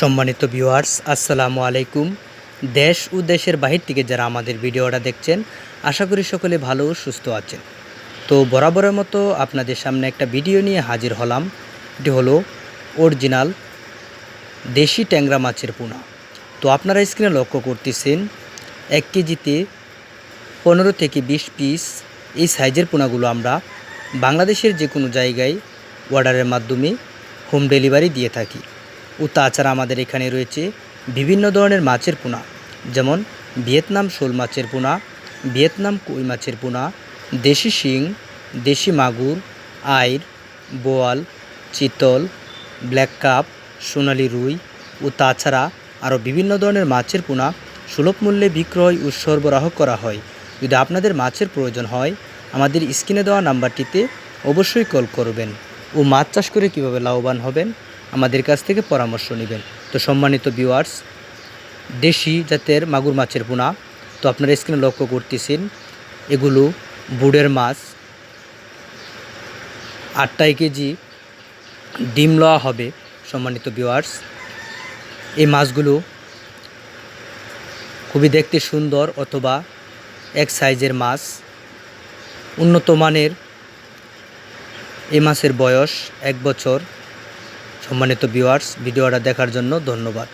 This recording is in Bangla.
সম্মানিত ভিউয়ার্স আসসালামু আলাইকুম। দেশ ও দেশের বাহির থেকে যারা আমাদের ভিডিওটা দেখছেন, আশা করি সকলে ভালো সুস্থ আছেন। তো বরাবরের মতো আপনাদের সামনে একটা ভিডিও নিয়ে হাজির হলাম। এটি হলো অরিজিনাল দেশি ট্যাংরা মাছের পোনা। তো আপনারা স্ক্রিনে লক্ষ্য করতেছেন, এক কেজিতে পনেরো থেকে বিশ পিস এই সাইজের পোনাগুলো আমরা বাংলাদেশের যে কোনো জায়গায় অর্ডারের মাধ্যমে হোম ডেলিভারি দিয়ে থাকি। ও তাছাড়া আমাদের এখানে রয়েছে বিভিন্ন ধরনের মাছের পোনা, যেমন ভিয়েতনাম শোল মাছের পোনা, ভিয়েতনাম কই মাছের পোনা, দেশি শিং, দেশি মাগুর, আইর, বোয়াল, চিতল, ব্ল্যাক কাপ, সোনালি রুই ও তাছাড়া আরও বিভিন্ন ধরনের মাছের পোনা সুলভ মূল্যে বিক্রয় ও সরবরাহ করা হয়। যদি আপনাদের মাছের প্রয়োজন হয়, আমাদের স্ক্রিনে দেওয়া নাম্বারটিতে অবশ্যই কল করবেন। ও মাছ চাষ করে কীভাবে লাভবান হবেন? আমাদের কাছ থেকে পরামর্শ নেবেন। তো সম্মানিত ভিউয়ার্স দেশি জাতের মাগুর মাছের পোনা তো আপনারা স্ক্রিনে লক্ষ্য করতেছেন, এগুলো বুড়ের মাছ, আটটাই কেজি ডিম লওয়া হবে, সম্মানিত ভিউয়ার্স এই মাছগুলো খুবই দেখতে সুন্দর অথবা এক সাইজের মাছ। উন্নত মানের এই মাছের বয়স এক বছর। সম্মানিত ভিউয়ার্স ভিডিওটা দেখার জন্য ধন্যবাদ।